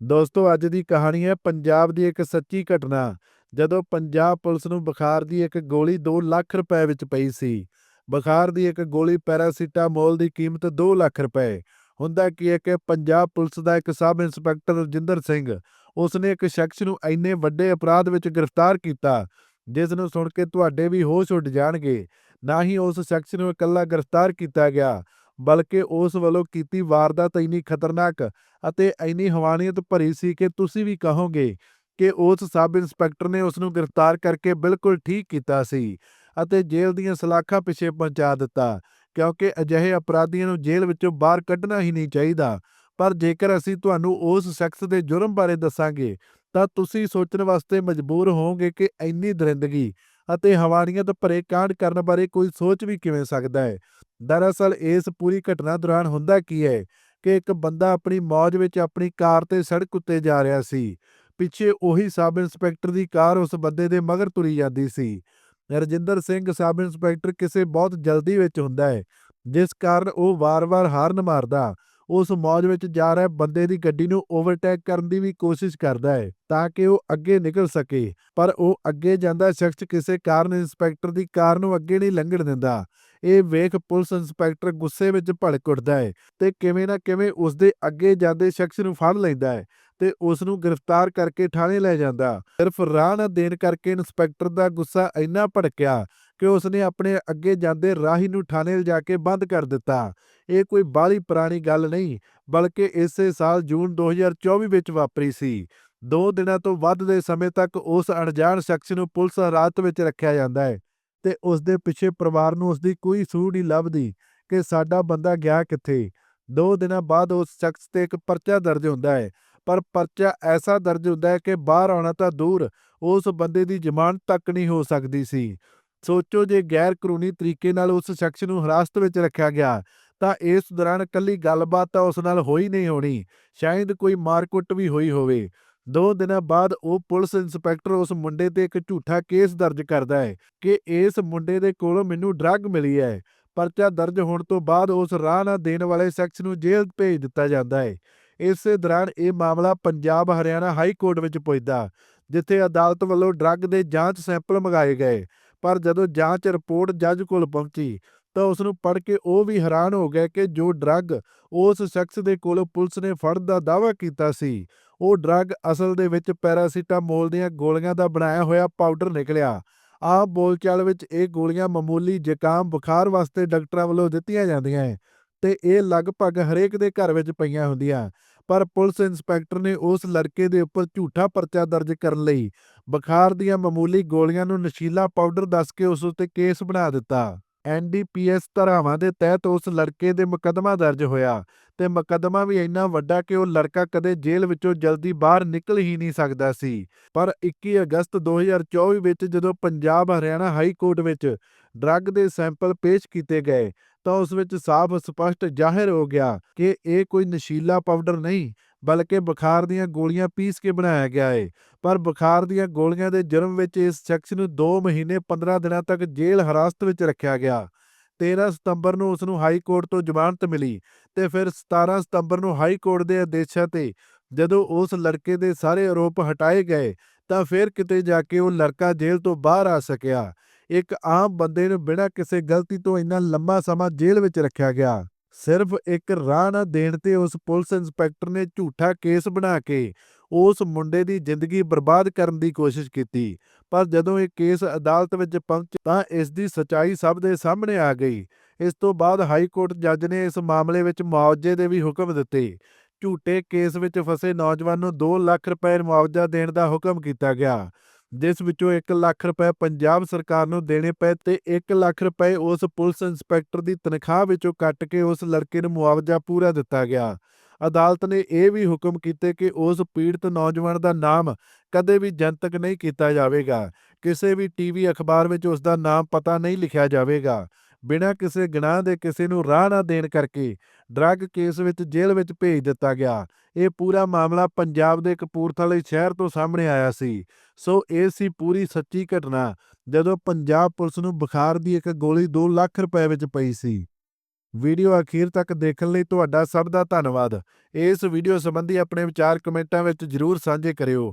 ਦੋਸਤੋ, ਅੱਜ ਦੀ ਕਹਾਣੀ ਹੈ ਪੰਜਾਬ ਦੀ ਇੱਕ ਸੱਚੀ ਘਟਨਾ, ਜਦੋਂ ਪੰਜਾਬ ਪੁਲਿਸ ਨੂੰ ਬੁਖਾਰ ਦੀ ਇੱਕ ਗੋਲੀ 2 ਲੱਖ ਰੁਪਏ ਵਿੱਚ ਪਈ ਸੀ। ਬੁਖਾਰ ਦੀ ਇੱਕ ਗੋਲੀ ਪੈਰਾਸੀਟਾਮੋਲ ਦੀ ਕੀਮਤ 2 ਲੱਖ ਰੁਪਏ। ਹੁੰਦਾ ਕੀ ਹੈ ਕਿ ਪੰਜਾਬ ਪੁਲਿਸ ਦਾ ਇੱਕ ਸਬ ਇੰਸਪੈਕਟਰ ਰਜਿੰਦਰ ਸਿੰਘ, ਉਸਨੇ ਇੱਕ ਸ਼ਖਸ ਨੂੰ ਇੰਨੇ ਵੱਡੇ ਅਪਰਾਧ ਵਿੱਚ ਗ੍ਰਿਫਤਾਰ ਕੀਤਾ, ਜਿਸ ਨੂੰ ਸੁਣ ਕੇ ਤੁਹਾਡੇ ਵੀ ਹੋਸ਼ ਉੱਡ ਜਾਣਗੇ। ਨਾ ਹੀ ਉਸ ਸ਼ਖਸ ਨੂੰ ਇਕੱਲਾ ਗ੍ਰਿਫਤਾਰ ਕੀਤਾ ਗਿਆ ਬਲਕਿ ਉਸ ਵੱਲੋਂ ਕੀਤੀ ਵਾਰਦਾਤ ਇੰਨੀ ਖਤਰਨਾਕ ਅਤੇ ਇੰਨੀ ਹਵਾਨੀਅਤ ਭਰੀ ਸੀ ਕਿ ਤੁਸੀਂ ਵੀ ਕਹੋਗੇ ਕਿ ਉਸ ਸਬ ਇੰਸਪੈਕਟਰ ਨੇ ਉਸ ਨੂੰ ਗ੍ਰਿਫਤਾਰ ਕਰਕੇ ਬਿਲਕੁਲ ਠੀਕ ਕੀਤਾ ਸੀ ਅਤੇ ਜੇਲ੍ਹ ਦੀਆਂ ਸਲਾਖਾਂ ਪਿੱਛੇ ਪਹੁੰਚਾ ਦਿੱਤਾ, ਕਿਉਂਕਿ ਅਜਿਹੇ ਅਪਰਾਧੀਆਂ ਨੂੰ ਜੇਲ੍ਹ ਵਿੱਚੋਂ ਬਾਹਰ ਕੱਢਣਾ ਹੀ ਨਹੀਂ ਚਾਹੀਦਾ। ਪਰ ਜੇਕਰ ਅਸੀਂ ਤੁਹਾਨੂੰ ਉਸ ਸ਼ਖਸ ਦੇ ਜੁਰਮ ਬਾਰੇ ਦੱਸਾਂਗੇ, ਤਾਂ ਤੁਸੀਂ ਸੋਚਣ ਵਾਸਤੇ ਮਜਬੂਰ ਹੋਵੋਗੇ ਕਿ ਇੰਨੀ ਦਰਿੰਦਗੀ ਅਤੇ ਹਵਾਨੀਅਤ ਭਰੇ ਕਾਂਡ ਕਰਨ ਬਾਰੇ ਕੋਈ ਸੋਚ ਵੀ ਕਿਵੇਂ ਸਕਦਾ ਹੈ? ਦਰਅਸਲ, ਇਸ ਪੂਰੀ ਘਟਨਾ ਦੌਰਾਨ ਹੁੰਦਾ ਕੀ ਹੈ ਕਿ ਇੱਕ ਬੰਦਾ ਆਪਣੀ ਮੌਜ ਵਿੱਚ ਆਪਣੀ ਕਾਰ ਤੇ ਸੜਕ ਉੱਤੇ ਜਾ ਰਿਹਾ ਸੀ। ਪਿੱਛੇ ਉਹੀ ਸਬ ਇੰਸਪੈਕਟਰ ਦੀ ਕਾਰ ਉਸ ਬੰਦੇ ਦੇ ਮਗਰ ਤੁਰੀ ਜਾਂਦੀ ਸੀ। ਰਜਿੰਦਰ ਸਿੰਘ ਸਬ ਇੰਸਪੈਕਟਰ ਕਿਸੇ ਬਹੁਤ ਜਲਦੀ ਵਿੱਚ ਹੁੰਦਾ ਹੈ, ਜਿਸ ਕਾਰਨ ਉਹ ਵਾਰ-ਵਾਰ ਹਾਰਨ ਮਾਰਦਾ ਉਸ ਮੌਜ ਵਿੱਚ ਜਾ ਰਹੇ ਬੰਦੇ ਦੀ ਗੱਡੀ ਨੂੰ ਓਵਰਟੇਕ ਕਰਨ ਦੀ ਵੀ ਕੋਸ਼ਿਸ਼ ਕਰਦਾ ਹੈ ਤਾਂ ਕਿ ਉਹ ਅੱਗੇ ਨਿਕਲ ਸਕੇ। ਪਰ ਉਹ ਅੱਗੇ ਜਾਂਦਾ ਸ਼ਖਸ ਕਿਸੇ ਕਾਰਨ ਇੰਸਪੈਕਟਰ ਦੀ ਕਾਰ ਨੂੰ ਅੱਗੇ ਨਹੀਂ ਲੰਘਣ ਦਿੰਦਾ। ਇਹ ਵੇਖ ਪੁਲਿਸ ਇੰਸਪੈਕਟਰ ਗੁੱਸੇ ਵਿੱਚ ਭੜਕ ਉੱਠਦਾ ਹੈ ਤੇ ਕਿਵੇਂ ਨਾ ਕਿਵੇਂ ਉਸ ਦੇ ਅੱਗੇ ਜਾਂਦੇ ਸ਼ਖਸ ਨੂੰ ਫੜ ਲੈਂਦਾ ਹੈ ਤੇ ਉਸ ਨੂੰ ਗ੍ਰਿਫਤਾਰ ਕਰਕੇ ਥਾਣੇ ਲੈ ਜਾਂਦਾ। ਸਿਰਫ ਰਾਹ ਨਾ ਦੇਣ ਕਰਕੇ ਇੰਸਪੈਕਟਰ ਦਾ ਗੁੱਸਾ ਇੰਨਾ ਭੜਕਿਆ ਕਿ ਉਸ ਨੇ ਆਪਣੇ ਅੱਗੇ ਜਾਂਦੇ ਰਾਹੀ ਨੂੰ ਥਾਣੇ ਲਿਜਾ ਕੇ ਬੰਦ ਕਰ ਦਿੱਤਾ। ਇਹ ਕੋਈ ਬਾਹਲੀ ਪੁਰਾਣੀ ਗੱਲ ਨਹੀਂ, ਬਲਕਿ ਇਸੇ ਸਾਲ ਜੂਨ 2024 ਵਿੱਚ ਵਾਪਰੀ ਸੀ। ਦੋ ਦਿਨਾਂ ਤੋਂ ਵੱਧ ਦੇ ਸਮੇਂ ਤੱਕ ਉਸ ਅਣਜਾਣ ਸ਼ਖਸ ਨੂੰ ਪੁਲਿਸ ਹਿਰਾਸਤ ਵਿੱਚ ਰੱਖਿਆ ਜਾਂਦਾ ਹੈ ਤੇ ਉਸ ਦੇ ਪਿੱਛੇ ਪਰਿਵਾਰ ਨੂੰ ਉਸ ਦੀ ਕੋਈ ਸੂਹ ਨਹੀਂ ਲੱਭਦੀ ਕਿ ਸਾਡਾ ਬੰਦਾ ਗਿਆ ਕਿੱਥੇ। ਦੋ ਦਿਨਾਂ ਬਾਅਦ ਉਸ ਸ਼ਖਸ ਤੇ ਇੱਕ ਪਰਚਾ ਦਰਜ ਹੁੰਦਾ ਹੈ, ਪਰ ਪਰਚਾ ਐਸਾ ਦਰਜ ਹੁੰਦਾ ਹੈ ਕਿ ਬਾਹਰ ਆਉਣਾ ਤਾਂ ਦੂਰ ਉਸ ਬੰਦੇ ਦੀ ਜ਼ਮਾਨਤ ਤੱਕ ਨਹੀਂ ਹੋ ਸਕਦੀ ਸੀ। ਸੋਚੋ ਜੇ ਗੈਰ ਕਾਨੂੰਨੀ ਤਰੀਕੇ ਨਾਲ ਉਸ ਸ਼ਖਸ ਨੂੰ ਹਿਰਾਸਤ ਵਿੱਚ ਰੱਖਿਆ ਗਿਆ, ਤਾਂ ਇਸ ਦੌਰਾਨ ਕੱਲੀ ਗੱਲਬਾਤ ਤਾਂ ਉਸ ਨਾਲ ਹੋਈ ਨਹੀਂ ਹੋਣੀ, ਸ਼ਾਇਦ ਕੋਈ ਮਾਰਕੁੱਟ ਵੀ ਹੋਈ ਹੋਵੇ। ਦੋ ਦਿਨਾਂ ਬਾਅਦ ਉਹ ਪੁਲਿਸ ਇੰਸਪੈਕਟਰ ਉਸ ਮੁੰਡੇ ਤੇ ਇੱਕ ਝੂਠਾ ਕੇਸ ਦਰਜ ਕਰਦਾ ਹੈ ਕਿ ਇਸ ਮੁੰਡੇ ਦੇ ਕੋਲੋਂ ਮੈਨੂੰ ਡਰੱਗ ਮਿਲੀ ਹੈ। ਪਰਚਾ ਦਰਜ ਹੋਣ ਤੋਂ ਬਾਅਦ ਉਸ ਰਾਹ ਨਾ ਦੇਣ ਵਾਲੇ ਸ਼ਖਸ ਨੂੰ ਜੇਲ੍ਹ ਭੇਜ ਦਿੱਤਾ ਜਾਂਦਾ ਹੈ। ਇਸੇ ਦੌਰਾਨ ਇਹ ਮਾਮਲਾ ਪੰਜਾਬ, ਹਰਿਆਣਾ ਹਾਈ ਕੋਰਟ ਵਿੱਚ ਪੁੱਜਦਾ, ਜਿੱਥੇ ਅਦਾਲਤ ਵੱਲੋਂ ਡਰੱਗ ਦੇ ਜਾਂਚ ਸੈਂਪਲ ਮੰਗਾਏ ਗਏ। ਪਰ ਜਦੋਂ ਜਾਂਚ ਰਿਪੋਰਟ ਜੱਜ ਕੋਲ ਪਹੁੰਚੀ ਤਾਂ ਉਸ ਨੂੰ ਪੜ੍ਹ ਕੇ ਉਹ ਵੀ ਹੈਰਾਨ ਹੋ ਗਏ ਕਿ ਜੋ ਡਰੱਗ ਉਸ ਸ਼ਖਸ ਦੇ ਕੋਲੋਂ ਪੁਲਿਸ ਨੇ ਫੜਨ ਦਾ ਦਾਅਵਾ ਕੀਤਾ ਸੀ, ਉਹ ਡਰੱਗ ਅਸਲ ਦੇ ਵਿੱਚ ਪੈਰਾਸੀਟਾਮੋਲ ਦੀਆਂ ਗੋਲੀਆਂ ਦਾ ਬਣਾਇਆ ਹੋਇਆ ਪਾਊਡਰ ਨਿਕਲਿਆ। ਆਮ ਬੋਲਚਾਲ ਵਿੱਚ ਇਹ ਗੋਲੀਆਂ ਮਾਮੂਲੀ ਜ਼ੁਕਾਮ ਬੁਖਾਰ ਵਾਸਤੇ ਡਾਕਟਰਾਂ ਵੱਲੋਂ ਦਿੱਤੀਆਂ ਜਾਂਦੀਆਂ ਹੈ ਤੇ ਇਹ ਲਗਭਗ ਹਰੇਕ ਦੇ ਘਰ ਵਿੱਚ ਪਈਆਂ ਹੁੰਦੀਆਂ, ਪਰ ਪੁਲਿਸ ਇੰਸਪੈਕਟਰ ਨੇ ਉਸ ਲੜਕੇ ਦੇ ਉੱਪਰ ਝੂਠਾ ਪਰਚਾ ਦਰਜ ਕਰਨ ਲਈ ਬੁਖਾਰ ਦੀਆਂ ਮਾਮੂਲੀ ਗੋਲੀਆਂ ਨੂੰ ਨਸ਼ੀਲਾ ਪਾਊਡਰ ਦੱਸ ਕੇ ਉਸ ਉੱਤੇ ਕੇਸ ਬਣਾ ਦਿੱਤਾ। ਐਨਡੀਪੀਐਸ ਧਾਰਾਵਾਂ ਦੇ ਤਹਿਤ ਉਸ ਲੜਕੇ ਦੇ ਮੁਕੱਦਮਾ ਦਰਜ ਹੋਇਆ ਤੇ ਮੁਕੱਦਮਾ ਵੀ ਇੰਨਾ ਵੱਡਾ ਕਿ ਉਹ ਲੜਕਾ ਕਦੇ ਜੇਲ੍ਹ ਵਿੱਚੋਂ ਜਲਦੀ ਬਾਹਰ ਨਿਕਲ ਹੀ ਨਹੀਂ ਸਕਦਾ ਸੀ। ਪਰ 21 ਅਗਸਤ 2024 ਵਿੱਚ ਜਦੋਂ ਪੰਜਾਬ ਹਰਿਆਣਾ ਹਾਈ ਕੋਰਟ ਵਿੱਚ ਡਰੱਗ ਦੇ ਸੈਂਪਲ ਪੇਸ਼ ਕੀਤੇ ਗਏ ਤਾਂ ਉਸ ਵਿੱਚ ਸਾਫ਼ ਸਪਸ਼ਟ ਜ਼ਾਹਿਰ ਹੋ ਗਿਆ ਕਿ ਇਹ ਕੋਈ ਨਸ਼ੀਲਾ ਪਾਊਡਰ ਨਹੀਂ ਬਲਕਿ ਬੁਖਾਰ ਦੀਆਂ ਗੋਲੀਆਂ ਪੀਸ ਕੇ ਬਣਾਇਆ ਗਿਆ ਹੈ ਪਰ ਬੁਖਾਰ ਦੀਆਂ ਗੋਲੀਆਂ ਦੇ ਜੁਰਮ ਵਿੱਚ ਇਸ ਸ਼ਖਸ ਨੂੰ 2 ਮਹੀਨੇ 15 ਦਿਨਾਂ ਤੱਕ ਜੇਲ੍ਹ ਹਿਰਾਸਤ ਵਿੱਚ ਰੱਖਿਆ ਗਿਆ। 13 ਸਤੰਬਰ ਨੂੰ ਉਸ ਨੂੰ ਹਾਈ ਕੋਰਟ ਤੋਂ ਜ਼ਮਾਨਤ ਮਿਲੀ ਤੇ ਫਿਰ 17 ਸਤੰਬਰ ਨੂੰ ਹਾਈ ਕੋਰਟ ਦੇ ਆਦੇਸ਼ਾਂ ਤੇ ਜਦੋਂ ਉਸ ਲੜਕੇ ਦੇ ਸਾਰੇ ਆਰੋਪ ਹਟਾਏ ਗਏ ਤਾਂ ਫਿਰ ਕਿਤੇ ਜਾ ਕੇ ਉਹ ਲੜਕਾ ਜੇਲ੍ਹ ਤੋਂ ਬਾਹਰ ਆ ਸਕਿਆ। ਇੱਕ ਆਮ ਬੰਦੇ ਨੂੰ ਬਿਨਾਂ ਕਿਸੇ ਗਲਤੀ ਤੋਂ ਇੰਨਾ ਲੰਮਾ ਸਮਾਂ ਜੇਲ੍ਹ ਵਿੱਚ ਰੱਖਿਆ ਗਿਆ। ਸਿਰਫ ਇੱਕ ਰਾਹ ਨਾ ਦੇਣ ਤੇ ਉਸ ਪੁਲਿਸ ਇੰਸਪੈਕਟਰ ਨੇ ਝੂਠਾ ਕੇਸ ਬਣਾ ਕੇ ਉਸ ਮੁੰਡੇ ਦੀ ਜ਼ਿੰਦਗੀ ਬਰਬਾਦ ਕਰਨ ਦੀ ਕੋਸ਼ਿਸ਼ ਕੀਤੀ। ਪਰ ਜਦੋਂ ਇਹ ਕੇਸ ਅਦਾਲਤ ਵਿੱਚ ਪਹੁੰਚਿਆ ਤਾਂ ਇਸ ਦੀ ਸਚਾਈ ਸਭ ਦੇ ਸਾਹਮਣੇ ਆ ਗਈ। ਇਸ ਤੋਂ ਬਾਅਦ ਹਾਈ ਕੋਰਟ ਜੱਜ ਨੇ ਇਸ ਮਾਮਲੇ ਵਿੱਚ ਮੁਆਵਜ਼ੇ ਦੇ ਵੀ ਹੁਕਮ ਦਿੱਤੇ। ਝੂਠੇ ਕੇਸ ਵਿੱਚ ਫਸੇ ਨੌਜਵਾਨ ਨੂੰ 2 ਲੱਖ ਰੁਪਏ ਮੁਆਵਜ਼ਾ ਦੇਣ ਦਾ ਹੁਕਮ ਕੀਤਾ ਗਿਆ। ਜਿਸ ਵਿੱਚੋਂ 1 ਲੱਖ ਰੁਪਏ ਪੰਜਾਬ ਸਰਕਾਰ ਨੂੰ ਦੇਣੇ ਪਏ ਤੇ 1 ਲੱਖ ਰੁਪਏ ਉਸ ਪੁਲਿਸ ਇੰਸਪੈਕਟਰ ਦੀ ਤਨਖਾਹ ਵਿੱਚੋਂ ਕੱਟ ਕੇ ਉਸ ਲੜਕੇ ਨੂੰ ਮੁਆਵਜ਼ਾ ਪੂਰਾ ਦਿੱਤਾ ਗਿਆ। ਅਦਾਲਤ ਨੇ ਇਹ ਵੀ ਹੁਕਮ ਕੀਤੇ ਕਿ ਉਸ ਪੀੜਤ ਨੌਜਵਾਨ ਦਾ ਨਾਮ ਕਦੇ ਵੀ ਜਨਤਕ ਨਹੀਂ ਕੀਤਾ ਜਾਵੇਗਾ। ਕਿਸੇ ਵੀ ਟੀਵੀ ਅਖਬਾਰ ਵਿੱਚ ਉਸ ਦਾ ਨਾਮ ਪਤਾ ਨਹੀਂ ਲਿਖਿਆ ਜਾਵੇਗਾ। ਬਿਨਾਂ ਕਿਸੇ ਗੁਨਾਹ ਦੇ ਕਿਸੇ ਨੂੰ ਰਾਹ ਨਾ ਦੇਣ ਕਰਕੇ ਡਰੱਗ ਕੇਸ ਵਿੱਚ ਜੇਲ੍ਹ ਵਿੱਚ ਭੇਜ ਦਿੱਤਾ ਗਿਆ। ਇਹ ਪੂਰਾ ਮਾਮਲਾ ਪੰਜਾਬ ਦੇ ਕਪੂਰਥਲੇ ਸ਼ਹਿਰ ਤੋਂ ਸਾਹਮਣੇ ਆਇਆ ਸੀ। ਸੋ ਇਹ ਸੀ ਪੂਰੀ ਸੱਚੀ ਘਟਨਾ, ਜਦੋਂ ਪੰਜਾਬ ਪੁਲਿਸ ਨੂੰ ਬੁਖਾਰ ਦੀ ਇੱਕ ਗੋਲੀ 2 ਲੱਖ ਰੁਪਏ ਵਿੱਚ ਪਈ ਸੀ। ਵੀਡੀਓ ਅਖੀਰ ਤੱਕ ਦੇਖਣ ਲਈ ਤੁਹਾਡਾ ਸਭ ਦਾ ਧੰਨਵਾਦ। ਇਸ ਵੀਡੀਓ ਸੰਬੰਧੀ ਆਪਣੇ ਵਿਚਾਰ ਕਮੈਂਟਾਂ ਵਿੱਚ ਜਰੂਰ ਸਾਂਝੇ ਕਰਿਓ।